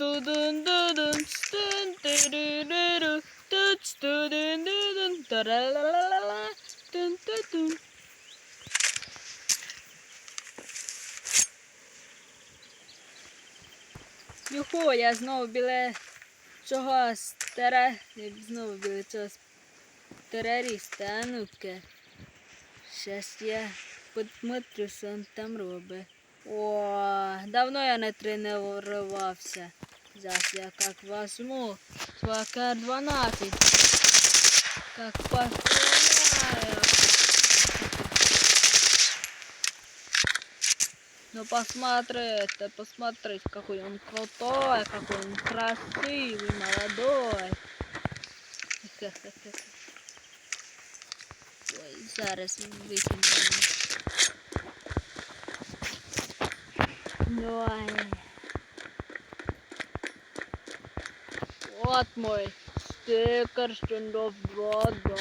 Тудун-дудун, стун-тиририру, туц-тудун-дудун, таралалала, тун-ту-тун. Юху, я знову біля цього стара... Знову біля цього терориста, а ну-ка. Щас я посмотрю, що він там робить. О, давно я не тренувався. Зараз я как возьму КР 12. Как постреляю. Ну посмотрите, посмотрите, какой он крутой, какой он красивый, молодой. Ой, зараз викинемо. Давай. Вот мой стикер стендов 2, да,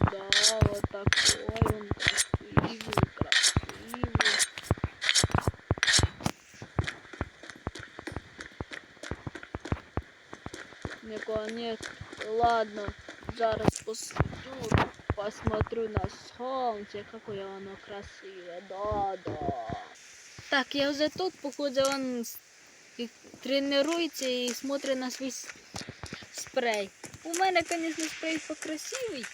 да, вот такой он красивый, красивый. Никого нет. Ладно, зараз посмотрю, посмотрю на солнце, какое оно красивое. Да, да. Так, я вже тут, походу, он с- і тренується і смотрить на свій с- спрей. У мене, звісно, спрей покрасивий.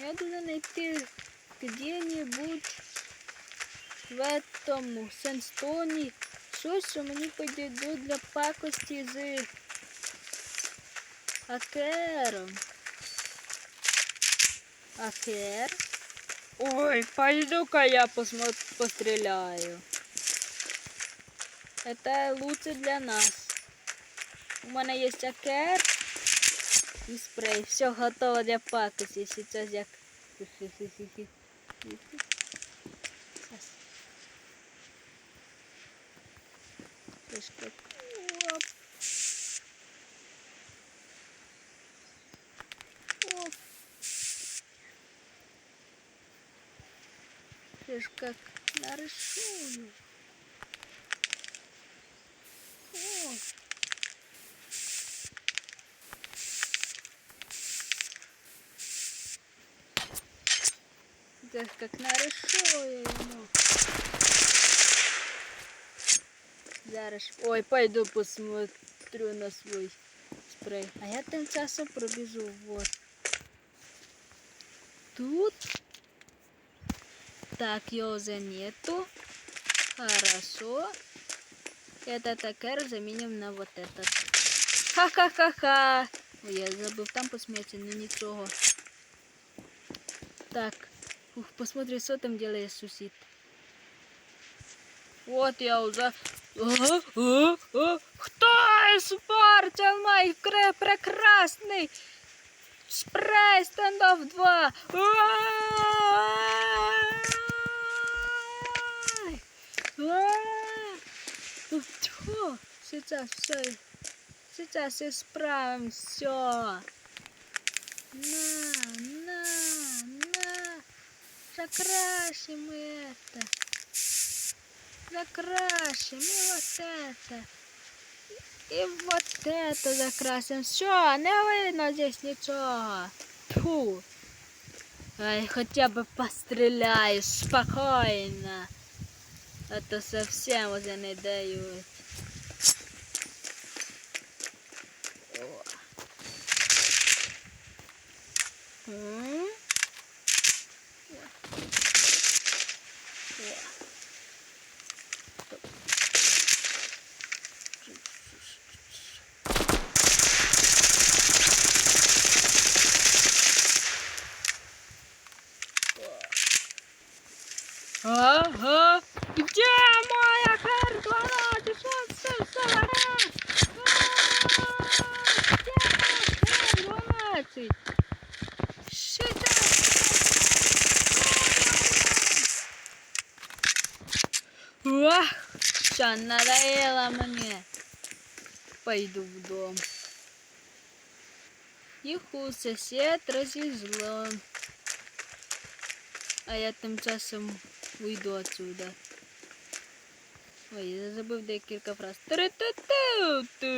Я буду знайти где-нибудь в этом сенстоні щось, що мені підійде для пакості з акером. Акер. Ой, пойду-ка я посмо- постреляю. Это лучше для нас. У мене є акер і спрей. Все готово для пакості. Сейчас я... Сейчас. Ж как нарисую. О. Ж как нарисую ему. Зараз. Ой, пойду посмотрю на свой спрей. А я тим часом пробіжу. Вот. Тут. Так, уже нету. Хорошо. Это такер заменим на вот этот. Ха-ха-ха-ха. Ой, я забыл там посмотреть, но ничего. Так. Ух, посмотри, что там делает сусід. Вот я уже... Кто испортил мой прекрасный спрей стендов 2? Ай! Ай! Ну, тьфу, Сейчас все. Сейчас исправим все. На, на. Закрасим это. Закрасим и вот это. И вот это закрасим. Все, не видно здесь ничего. Фу. Ай, хотя бы постреляю спокойно. А то совсем уже не дают. О. Ага. Где моя картона? Ты что, все, все, ага. Где Ах, что, надоело мне. Пойду в дом. Юху, сосед разізло. А я тим часом уйду отсюда. Ой, я забув декілька фраз. Тру-ту-ту-ту.